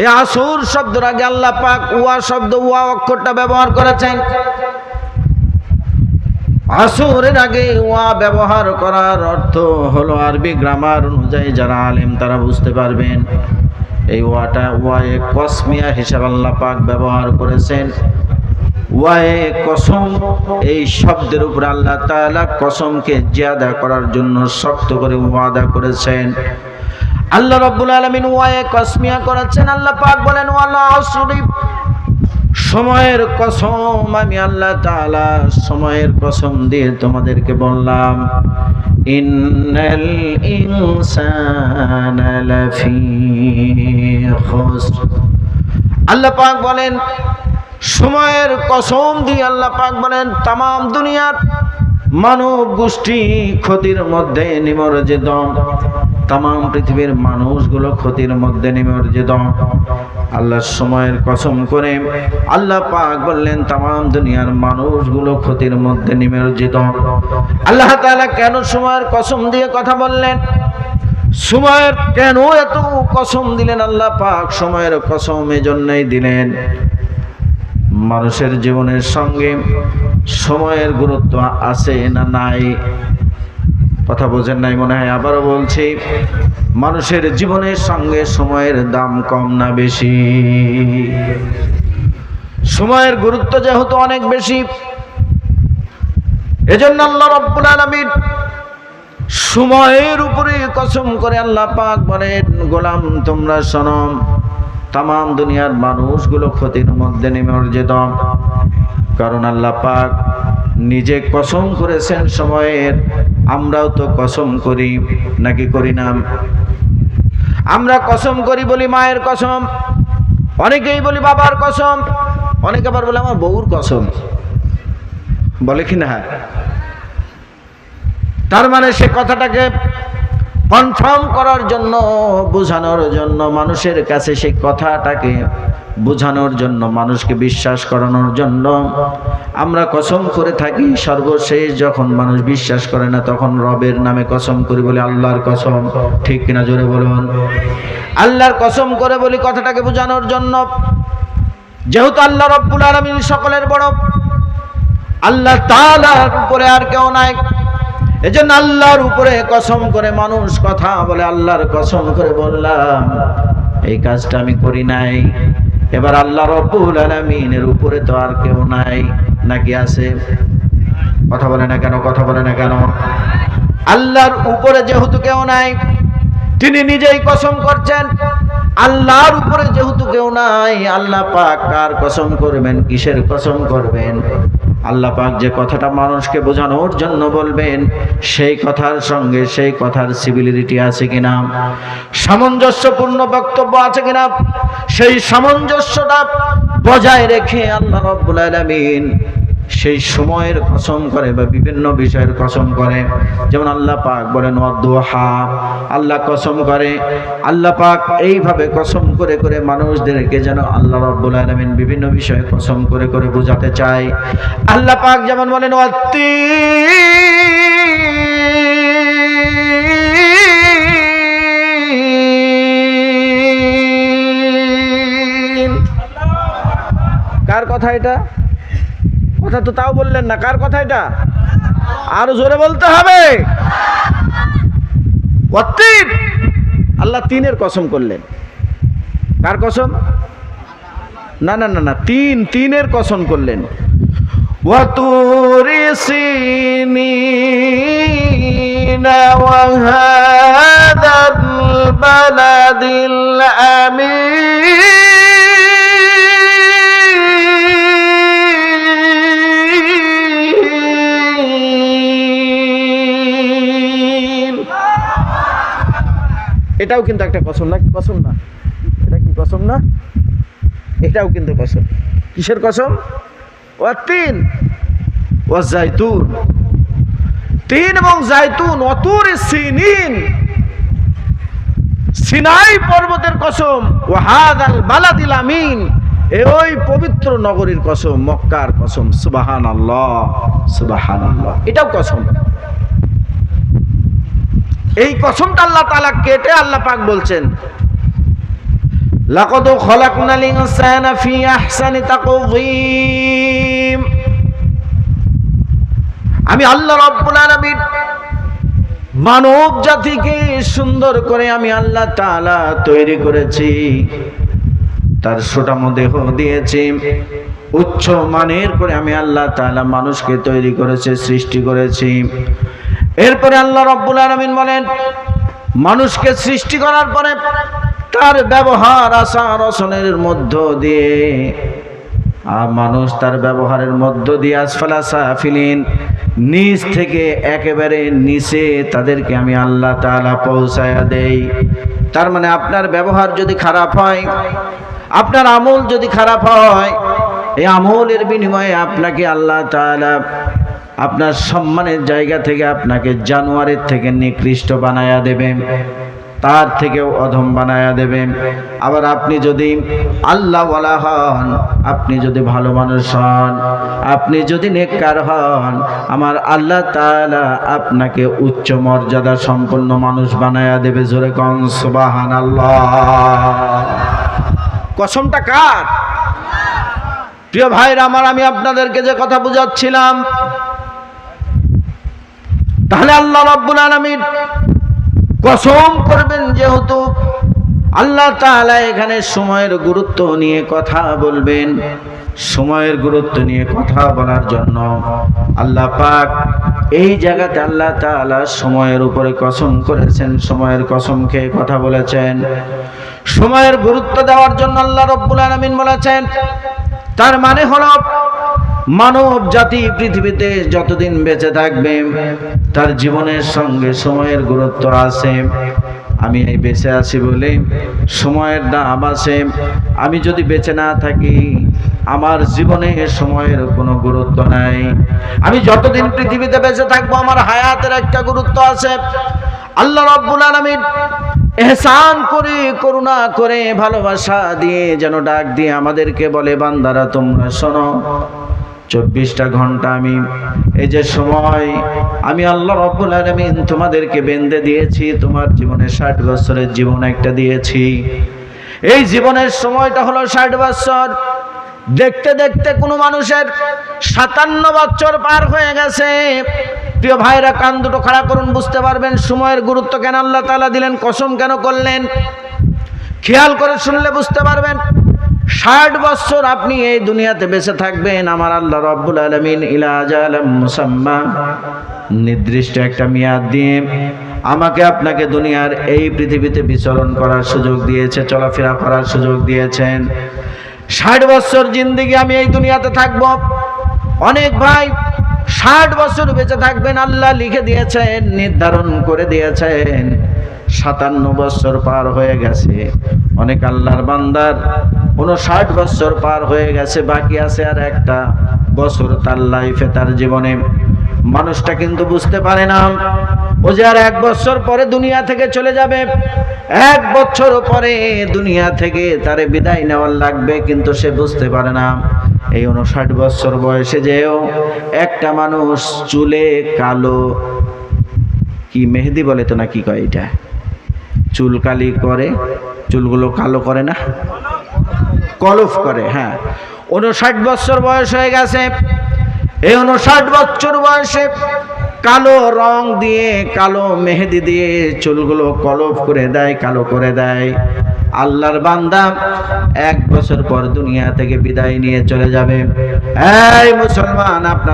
এই আসুর শব্দের আগে আল্লাহ পাক ওয়া শব্দ ওয়া অক্ষরটা ব্যবহার করেছেন। আসুরের আগে ওয়া ব্যবহার করার অর্থ হলো আরবি গ্রামার অনুযায়ী যারা আলেম, তারা বুঝতে পারবেন। এই ওয়াটা ওয়ায়ে কসমিয়া হিসাব আল্লাহ পাক ব্যবহার করেছেন। ওয়ায়ে কসম, এই শব্দের উপরে আল্লাহ তাআলা কসমকে জিয়াদা করার জন্য শক্ত করে ওয়াদা করেছেন। আল্লাহ রব্বুল আলামিন ওয়ায়ে কসমিয়া করেছেন, আল্লাহ পাক বলেন, ওয়ালা আসরি সময়ের কসম, আমি আল্লাহ তাআলা সময়ের কসম দিয়ে তোমাদেরকে বললাম, ইন্নাল ইনসানা লাফি খুসর। আল্লাহ পাক বলেন, সময়ের কসম দিয়ে আল্লাহ পাক বলেন তাম দুনিয়ার মানব গোষ্ঠী ক্ষতির মধ্যে নিমজ্জিত। তাম পৃথিবীর মানুষগুলো ক্ষতির মধ্যে নিমজ্জিত। আল্লাহর সময়ের কসম করে আল্লাহ পাক বললেন তাম দুনিয়ার মানুষগুলো ক্ষতির মধ্যে নিমজ্জিত। আল্লাহ তাআলা কেন সময়ের কসম দিয়ে কথা বললেন? সময়ের কেন এত কসম দিলেন? আল্লাহ পাক সময়ের কসম এজন্যই দিলেন। মানুষের জীবনের সঙ্গে সময়ের গুরুত্ব আছে না নাই? কথা বোঝেন নাই মনে হয়? আবারও বলছি, মানুষের জীবনের সঙ্গে সময়ের দাম কম না বেশি। সময়ের গুরুত্ব যেহেতু অনেক বেশি, এজন্য আল্লাহ রব্বুল আলামিন সময়ের উপরে কসম করে আল্লাহ পাক বলেন, গোলাম, তোমরা সনম তাম দুনিয়ার মানুষগুলো ক্ষতির মধ্যে নিমজ্জিত কারণ আল্লাহ পাক নিজে কসম করেছেন সময়ের, আমরাও তো কসম করি, নাকি করি না? আমরা কসম করি বলি মায়ের কসম, অনেকেই বলি বাবার কসম, অনেকে আবার বলে আমার বউর কসম। বলে কি না? তার মানে সে কথাটাকে কনফার্ম করার জন্য, বোঝানোর জন্য, মানুষের কাছে সেই কথাটাকে বোঝানোর জন্য, মানুষকে বিশ্বাস করানোর জন্য। আমরা কসম করে থাকি, সর্বশেষ যখন মানুষ বিশ্বাস করে না, তখন রবের নামে কসম করি বলে আল্লাহর কসম। ঠিক কিনা জোরে বলুন? আল্লাহর কসম করে বলি কথাটাকে বোঝানোর জন্য। যেহেতু আল্লাহ রব্বুল আলমিন সকলের বড়, আল্লাহ তাআলার উপরে আর কেউ নাই। এজন্য আল্লাহর উপরে কসম করে মানুষ কথা বলে, আল্লাহর কসম করে বললাম, এই কাজটা আমি করি নাই। এবার আল্লাহ রব্বুল আলামিনের উপরে তো আর কেউ নাই, নাকি আছে? কথা বলে না কেন, কথা বলে না কেন? আল্লাহর উপরে যেহেতু কেউ নাই, তিনি নিজেই কসম করছেন, আল্লাহর উপরে যেহেতু কেউ নাই, আল্লাহ পাক কার কসম করবেন, কিসের কসম করবেন? আল্লাহ পাক যে কথাটা মানুষকে বোঝানোর জন্য বলবেন, সেই কথার সঙ্গে সেই কথার সিভিলিটি আছে কিনা? সামঞ্জস্যপূর্ণ বক্তব্য আছে কিনা? সেই সামঞ্জস্যটা বজায় রেখে আল্লাহ রব্বুল আলামিন সেই সময়ের কসম করে বা বিভিন্ন বিষয়ের কসম করে। যেমন আল্লাহ পাক বলেন অদোহা আল্লাহ কসম করে। আল্লাহ পাক এইভাবে কসম করে করে মানুষদেরকে যেন আল্লাহ রব্বুল আলমিন বিভিন্ন বিষয়ে কসম করে করে বোঝাতে চায়। আল্লাহ পাক যেমন বলেন অতি কার কথা এটা? কথা তো তাও বললেন না। কার কথা এটা? আরও জোরে বলতে হবে। আল্লাহ তিনের কসম করলেন। কার কসম? না না না না, তিন, তিনের কসম করলেন। ওয়াতুরি সিনিনা এটাও কিন্তু একটা কসম না কসম না? এটা কি কসম না? এটাও কিন্তু কসম। কিসের কসম? ও তিন ও জাইতুন। তিন এবং জাইতুন, অতুর সিনিন। সিনাই পর্বতের কসম ও হাদাল বালাদিল আমিন। ওই পবিত্র নগরীর কসম, মক্কার কসম সুবাহান আল্লাহ সুবাহান আল্লাহ এটাও কসম। এই কসমটা আল্লাহ তালা কেটে আল্লাহ পাক বলছেন ফি আমি আল্লাহ মানব জাতিকে সুন্দর করে আমি আল্লাহ তাআলা তৈরি করেছি। তার সুটাম দেহ দিয়েছি। উচ্চ মানের করে আমি আল্লাহ তাআলা মানুষকে তৈরি করেছে, সৃষ্টি করেছি। এরপরে আল্লাহ রব্বুল আলামিন বলেন, মানুষকে সৃষ্টি করার পরে তার ব্যবহার আচার রসনের মধ্য দিয়ে, আর মানুষ তার ব্যবহারের মধ্য দিয়ে আসফালা সাফিলিন নিচ থেকে একেবারে নিচে তাদেরকে আমি আল্লাহ তাআলা পৌঁছায়া দেই। তার মানে আপনার ব্যবহার যদি খারাপ হয়, আপনার আমল যদি খারাপ হয়, এই আমলের বিনিময়ে আপনাকে আল্লাহ তাআলা আপনার সম্মানের জায়গা থেকে আপনাকে জানুয়ারির থেকে নিকৃষ্ট বানায়া দেবেন তার থেকেও অধম বানায়া দেবেন আবার আপনি যদি আল্লাহ ওয়ালা হন, আপনি যদি ভালো মানুষ হন, আপনি যদি নেককার হন, আমার আল্লাহ তাআলা আপনাকে উচ্চ মর্যাদা সম্পন্ন মানুষ বানায়া দেবে। জোরে কন সুবাহান কসমটা কার? প্রিয় ভাইরা আমার, আমি আপনাদেরকে যে কথা বুঝাচ্ছিলাম তাহলে আল্লাহ রাব্বুল আলামিন কসম করবেন যেহেতু আল্লাহ তাআলা এখানে সময়ের গুরুত্ব নিয়ে কথা বলবেন। সময়ের গুরুত্ব নিয়ে কথা বলার জন্য আল্লাহ পাক এই জায়গাতে আল্লাহ তাআলা সময়ের উপরে কসম করেছেন, সময়ের কসম খেয়ে কথা বলেছেন। সময়ের গুরুত্ব দেওয়ার জন্য আল্লাহ রব্বুল আলামিন বলেছেন, তার মানে হলো মানব জাতি পৃথিবীতে যতদিন বেঁচে থাকবে, তার জীবনের সঙ্গে সময়ের গুরুত্ব আছে। আমি এই বেঁচে আছি বলে সময়ের দাম আছে। আমি যদি বেঁচে না থাকি, আমার জীবনে সময়ের কোনো গুরুত্ব নাই। আমি যতদিন পৃথিবীতে বেঁচে থাকব, আমার হায়াতের একটা গুরুত্ব আছে। আল্লাহ রব্বুল আলামিন এহসান করে, করুণা করে, ভালোবাসা দিয়ে যেন ডাক দিয়ে আমাদেরকে বলে, বান্দারা, তোমরা শোনো। চব্বিশটা ঘণ্টা আমি, এই যে সময় আমি আল্লাহ রব্বুল আলমিন তোমাদেরকে বেঁধে দিয়েছি, তোমার জীবনে ষাট বছরের জীবন একটা দিয়েছি। এই জীবনের সময়টা হলো ষাট বছর। দেখতে দেখতে কোনো মানুষের সাতান্ন বছর পার হয়ে গেছে। প্রিয় ভাইরা, কান দুটো খাড়া করুন, বুঝতে পারবেন সময়ের গুরুত্ব কেন আল্লাহ তালা দিলেন, কসম কেন করলেন? খেয়াল করে শুনলে বুঝতে পারবেন। ষাট বছর আপনি এই দুনিয়াতে বেঁচে থাকবেন, আমার আল্লাহ রব্বুল আলমিন ইলাজ আলম মুসাম্মা নির্দিষ্ট একটা মেয়াদ দিয়ে আমাকে আপনাকে দুনিয়ার এই পৃথিবীতে বিচরণ করার সুযোগ দিয়েছে, চলাফেরা করার সুযোগ দিয়েছেন। ষাট বছর জিন্দিগি আমি এই দুনিয়াতে থাকব। অনেক ভাই ষাট বছর বেঁচে থাকবেন, আল্লাহ লিখে দিয়েছেন, নির্ধারণ করে দিয়েছেন। সাতান্ন বছর পার হয়ে গেছে। অনেক আল্লাহর বান্দার ষাট বছর পার হয়ে গেছে, বাকি আছে আর একটা বছর তার লাইফে তার জীবনে। মানুষটা কিন্তু বুঝতে পারে না, ও যে আর এক বছর পরে দুনিয়া থেকে চলে যাবে। এক বছর পরে দুনিয়া থেকে তারে বিদায় নেওয়ার লাগবে, কিন্তু সে বুঝতে পারে না। এই উনষাট বছর বয়সে যেও একটা মানুষ চুলে কালো, কি মেহেদি বলে তো না কি কয় এটা? চুল কালি করে, চুলগুলো কালো করে না? কলফ করে হ্যাঁ। উনষাট বছর বয়স হয়ে গেছে। এই উনষাট বছর বয়সে কালো রং দিয়ে, কালো মেহেদি দিয়ে চুলগুলো কলফ করে দেয়, কালো করে দেয়। আল্লাহর বান্দা এক বছর পর দুনিয়া থেকে বিদায় নিয়ে চলে যাবে। এই মুসলমান, আপনার